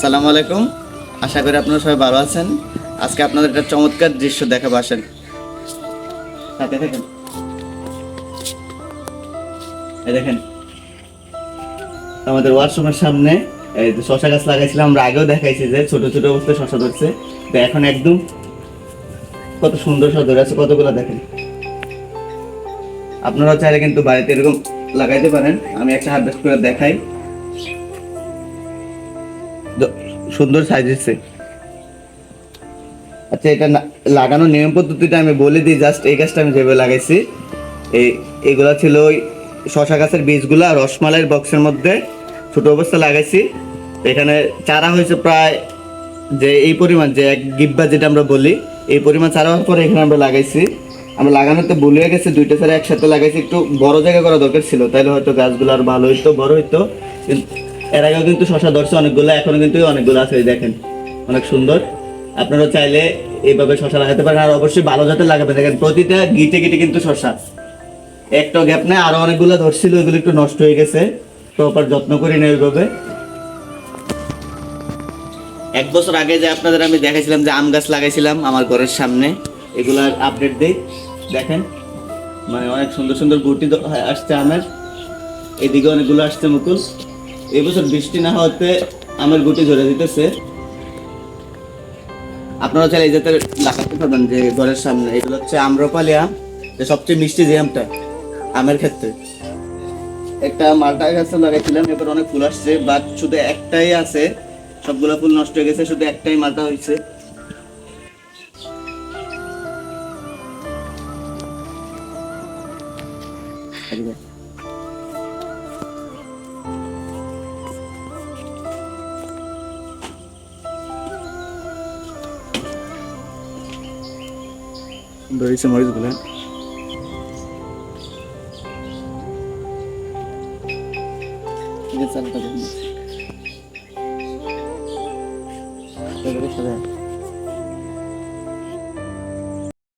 সালাম আলাইকুম। আশা করি আপনারা সবাই ভালো আছেন। আজকে আপনাদের একটা চমৎকার দৃশ্য দেখাবো, আসেন। দেখেন। আমাদের ওয়াশরুমের সামনে এই শশা গাছ লাগাইছিলাম, আমরা আগেও দেখাইছি যে ছোট ছোট অবস্থায় শশা ধরছে। তো এখন একদম কত সুন্দর শশা ধরে আছে, কতগুলো দেখেন। আপনারা চাইলে কিন্তু বাড়িতে এরকম লাগাইতে পারেন। আমি একটা হারভেস্ট করে দেখাই। সুন্দর আচ্ছা এটা লাগানোর নিয়ম পদ্ধতিটা আমি বলে দিই জাস্ট এই গাছটা আমি যেভাবে লাগাইছি। এই এগুলা ছিল ওই শশা গাছের বীজগুলা রসমালাইয়ের বক্সের মধ্যে অবস্থা লাগাইছি। এখানে চারা হয়েছে প্রায় যে এই পরিমাণ, যে এক গিব্বা যেটা আমরা বলি, এই পরিমাণ চারা হওয়ার পরে এখানে আমরা লাগাইছি। আমরা লাগানোতে ভুল হয়ে গেছে, দুইটা চারা একসাথে লাগাইছি, একটু বড় জায়গা করা দরকার ছিল তাহলে হয়তো গাছগুলো আর ভালো হইতো, বড় হইতো। এর আগেও কিন্তু শশা ধরছে অনেকগুলো, এখনও কিন্তু অনেকগুলো আছে দেখেন। অনেক সুন্দর। আপনারা চাইলে এইভাবে শশা লাগাতে পারেন, আর অবশ্যই ভালো জাতের লাগাবেন। দেখেন, প্রতিটা গিটে গিটে কিন্তু শশা। একটা গ্যাপ নেই, আরও অনেকগুলো ধরছিল ওইগুলো একটু নষ্ট হয়ে গেছে। প্রপার যত্ন করি না ওইভাবে। এক বছর আগে যে আপনাদের আমি দেখাইছিলাম, যে আম গাছ লাগাইছিলাম আমার ঘরের সামনে, এগুলার আপডেট দিই। দেখেন মানে অনেক সুন্দর সুন্দর গুটি আসছে আমের। এদিকে অনেকগুলো আসছে মুকুল। এই বছর বৃষ্টি না হওয়াতে আমের গুটি ধরে দিতেছে। আপনারা চাইলে এই জাতের লাগাতে পারবেন যে ঘরের সামনে। এগুলো হচ্ছে আম্রপালি আম যে সবচেয়ে মিষ্টি যে আমটা, আমের ক্ষেত্রে। একটা মালটা গাছে লাগাইছিলাম এবার অনেক ফুল আসছে বাট শুধু একটাই আছে। সবগুলো ফুল নষ্ট হয়ে গেছে, শুধু একটাই মালটা হয়েছে। ধরেছে মরিচগুলো চালটা দেখুন